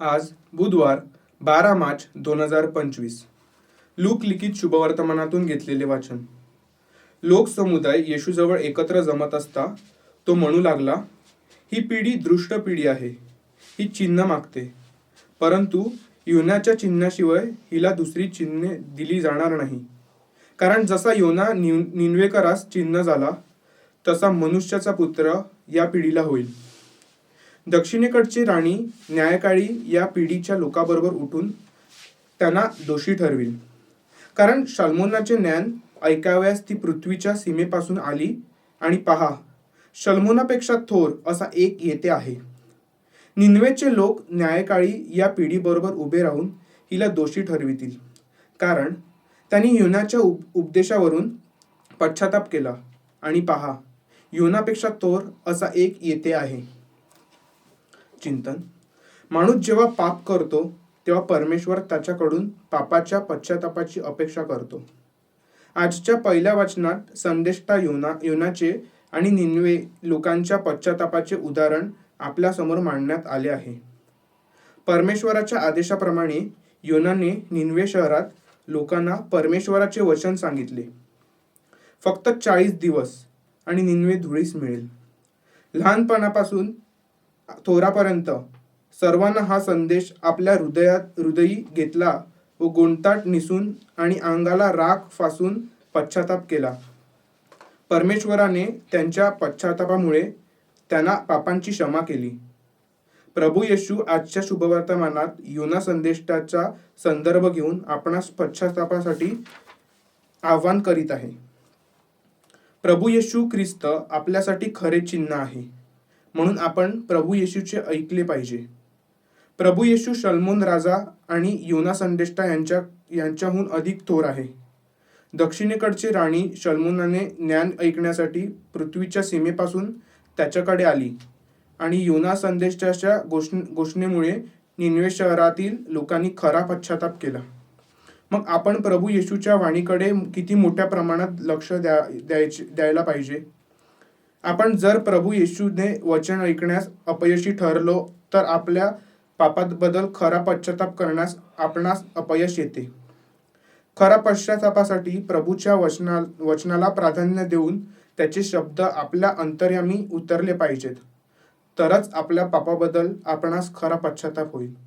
आज बुधवार बारा मार्च दोन हजार पंचवीस. लूक लिखित शुभवर्तमानातून घेतलेले वाचन. लोकसमुदाय येशूजवळ एकत्र जमत असता तो म्हणू लागला ही पिढी दृष्ट पिढी आहे. ही चिन्ह मागते. परंतु योनाच्या चिन्हाशिवाय हिला दुसरी चिन्हे दिली जाणार नाही. कारण जसा योना निन निन्वेकरास चिन्ह झाला तसा मनुष्याचा पुत्र या पिढीला होईल. दक्षिणेकडची राणी न्यायकाळी या पिढीच्या लोकाबरोबर उठून त्यांना दोषी ठरविल कारण शल्मोनाचे ज्ञान ऐकाव्यास ती पृथ्वीच्या सीमेपासून आली आणि पहा शल्मोनापेक्षा थोर असा एक येते आहे. निन्वेचे लोक न्यायकाळी या पिढीबरोबर उभे राहून हिला दोषी ठरवितील. कारण त्यांनी योनाच्या उप उपदेशावरून पश्चाताप केला आणि पहा योनापेक्षा थोर असा एक येते आहे. चिंतन. माणूस जेव्हा पाप करतो तेव्हा परमेश्वर त्याच्याकडून पापाच्या पश्चातापाची अपेक्षा करतो. आजच्या पहिल्या वचनात संदेष्टा योना योनाचे आणि निन्वे लोकांच्या पश्चातापाचे उदाहरण आपल्यासमोर मांडण्यात आले आहे. परमेश्वराच्या आदेशाप्रमाणे योनाने निन्वे शहरात लोकांना परमेश्वराचे वचन सांगितले. फक्त चाळीस दिवस आणि निन्वे धुळीस मिळेल. लहानपणापासून थोरापर्यंत सर्वांना हा संदेश आपल्या हृदयात हृदयी घेतला व गोंताट निसून आणि अंगाला राख फासून पश्चाताप केला. परमेश्वराने त्यांच्या पश्चातापामुळे त्यांना पापांची क्षमा केली. प्रभू येशू आजच्या शुभवर्तमानात योना संदेशाचा संदर्भ घेऊन आपणास पश्चातापासाठी आव्हान करीत आहे. प्रभू येशू ख्रिस्त आपल्यासाठी खरे चिन्ह आहे. म्हणून आपण प्रभू येशूचे ऐकले पाहिजे. प्रभू येशू शलमोन राजा आणि योना संदेष्टा यांच्या यांच्याहून अधिक थोर आहे. दक्षिणेकडची राणी शलमोनाने ज्ञान ऐकण्यासाठी पृथ्वीच्या सीमेपासून त्याच्याकडे आली आणि योना संदेशाच्या घोष घोषणेमुळे निन्वे शहरातील लोकांनी खरा पश्चाताप केला. मग आपण प्रभू येशूच्या वाणीकडे किती मोठ्या प्रमाणात लक्ष द्या द्यायचे द्यायला पाहिजे? आपण जर प्रभू येशूने वचन ऐकण्यास अपयशी ठरलो तर आपल्या पापाबद्दल खरा पश्चाताप करण्यास आपणास अपयश येते. खरा पश्चातापासाठी प्रभूच्या वचना वचनाला प्राधान्य देऊन त्याचे शब्द आपल्या अंतर्यामी उतरले पाहिजेत. तरच आपल्या पापाबद्दल आपणास खरा पश्चाताप होईल.